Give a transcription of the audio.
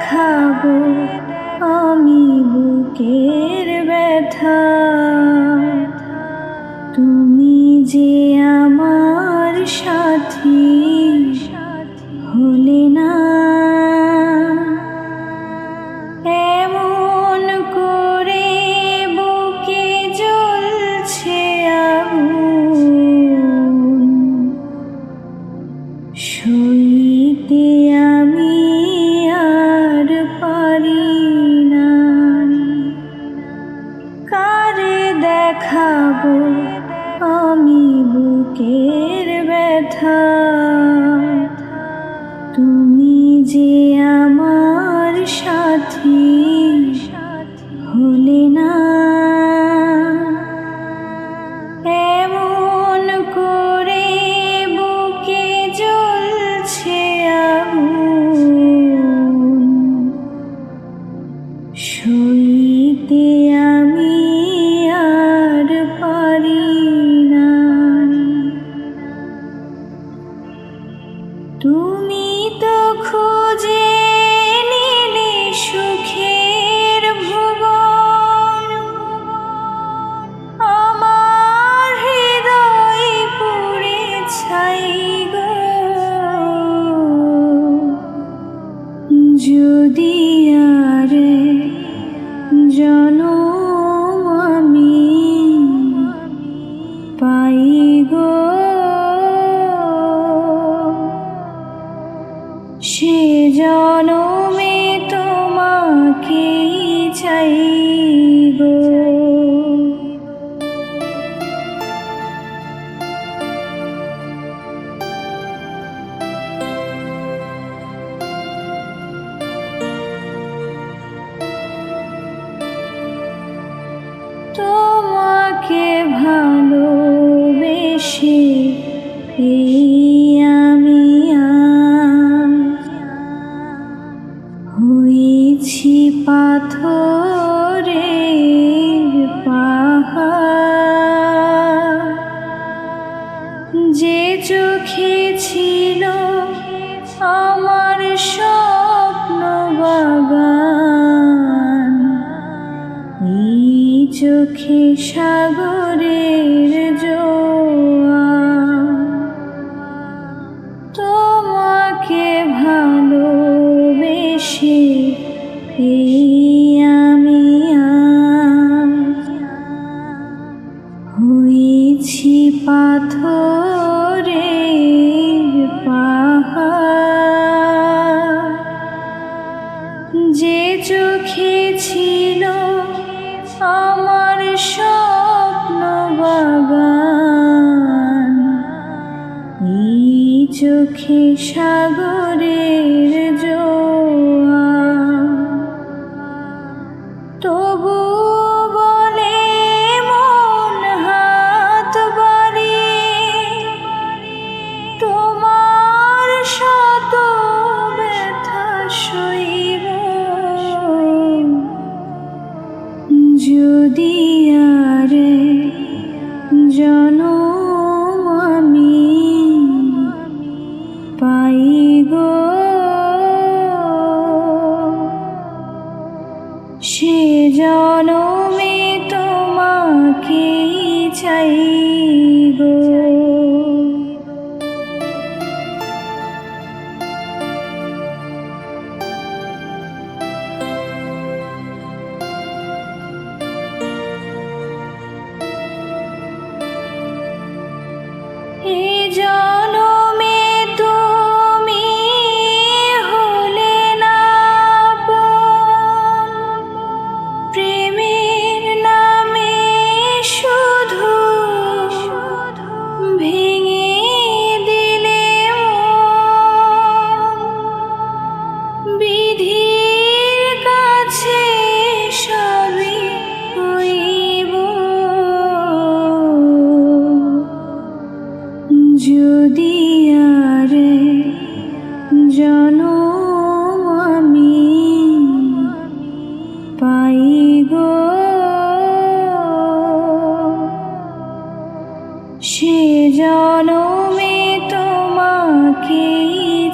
দেখাবো আমি বুকের ব্যথা। দেখাবো আমি বুকের ব্যথা। তুমি যে আমার চাইব। তোমাকে ভালোবেসে এই সুখী সাগরের জোয়া তোমাকে ভালোবেসে এই আমি হয়েছি পাথরে পাহাড়। যে চোখে ছিল আমার স্বপ্ন বাগান এই চোখে সাগরের জোর পাই গো